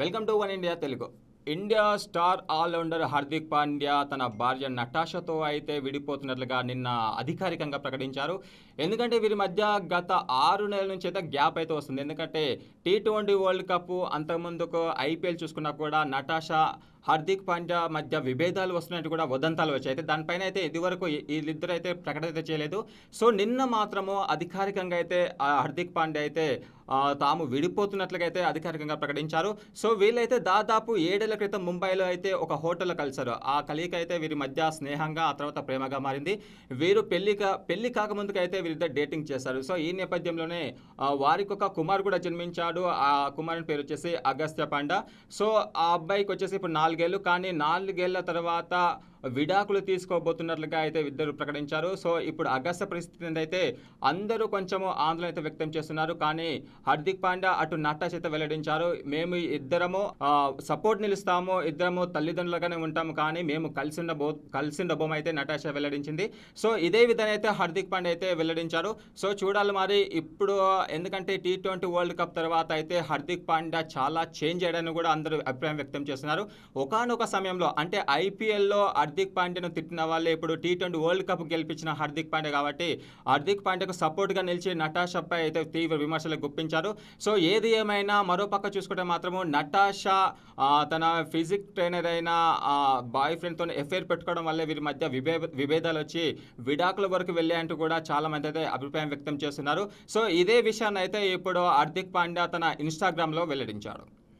Welcome to one India Telugu. India star allrounder Hardik Pandya తన భార్య నటాషతో అయితే విడిపోతున్నట్లుగా నిన్న అధికారికంగా ప్రకటించారు. ఎందుకంటే వీరి మధ్య గత ఆరు నెలల నుంచి అయితే గ్యాప్ అయితే వస్తుంది. ఎందుకంటే టీ ట్వంటీ వరల్డ్ కప్ అంతకుముందుకు ఐపీఎల్ చూసుకున్నా కూడా నటాషా హార్దిక్ పాండ్యా మధ్య విభేదాలు వస్తున్నట్టు కూడా వదంతాలు వచ్చాయి. అయితే దానిపైన అయితే ఇదివరకు వీళ్ళిద్దరు అయితే ప్రకటన అయితే చేయలేదు. సో నిన్న మాత్రము అధికారికంగా అయితే హార్దిక్ పాండ్యా అయితే తాము విడిపోతున్నట్లుగా అయితే అధికారికంగా ప్రకటించారు. సో వీళ్ళైతే దాదాపు ఏడేళ్ళ క్రితం ముంబైలో అయితే ఒక హోటల్లో కలిశారు. ఆ కలియిక అయితే వీరి మధ్య స్నేహంగా ఆ తర్వాత ప్రేమగా మారింది. వీరు పెళ్ళి పెళ్ళి కాకముందుకైతే అయితే వీరిద్దరు డేటింగ్ చేశారు. సో ఈ నేపథ్యంలోనే వారికి ఒక కుమార్ కూడా జన్మించాడు. ఆ కుమారుని పేరు వచ్చేసి అగస్త్య పాండా సో ఆ అబ్బాయికి వచ్చేసి ఇప్పుడు నాలుగు నాలుగేళ్ళు కానీ నాలుగేళ్ళ తర్వాత విడాకులు తీసుకోబోతున్నట్లుగా అయితే ఇద్దరు ప్రకటించారు. సో ఇప్పుడు అగస్త్య పరిస్థితి అయితే అందరూ కొంచెము ఆందోళన అయితే వ్యక్తం చేస్తున్నారు. కానీ హార్దిక్ పాండ్యా అటు నటాష్ అయితే వెల్లడించారు. మేము ఇద్దరము సపోర్ట్ నిలుస్తాము. ఇద్దరము తల్లిదండ్రులుగానే ఉంటాము. కానీ మేము కలిసి ఉండబో కలిసి ఉండబోము అయితే నటాషా వెల్లడించింది. సో ఇదే విధంగా అయితే హార్దిక్ పాండ్యా అయితే వెల్లడించారు. సో చూడాలి మరి ఇప్పుడు ఎందుకంటే టీ ట్వంటీ వరల్డ్ కప్ తర్వాత అయితే హార్దిక్ పాండ్యా చాలా చేంజ్ అయ్యాడని కూడా అందరూ అభిప్రాయం వ్యక్తం చేస్తున్నారు. ఒకానొక సమయంలో అంటే ఐపీఎల్లో హార్దిక్ హార్దిక్ పాండ్యను తిట్టిన వాళ్ళే. ఇప్పుడు టీ ట్వంటీ వరల్డ్ కప్ గెలిపించిన హార్దిక్ పాండ్య కాబట్టి హార్దిక్ పాండ్యకు సపోర్ట్గా నిలిచి నటాషాపై అయితే తీవ్ర విమర్శలు గుప్పించారు. సో ఏది ఏమైనా మరో పక్క చూసుకుంటే మాత్రము నటాషా తన ఫిజిక్ ట్రైనర్ అయిన బాయ్ ఫ్రెండ్తో ఎఫ్ఐఆర్ పెట్టుకోవడం వల్లే వీరి మధ్య విభే విభేదాలు వచ్చి విడాకుల వరకు వెళ్ళాయంటూ కూడా చాలా మంది అయితే అభిప్రాయం వ్యక్తం చేస్తున్నారు. సో ఇదే విషయాన్ని అయితే ఇప్పుడు హార్దిక్ పాండ్యా తన ఇన్స్టాగ్రామ్లో వెల్లడించాడు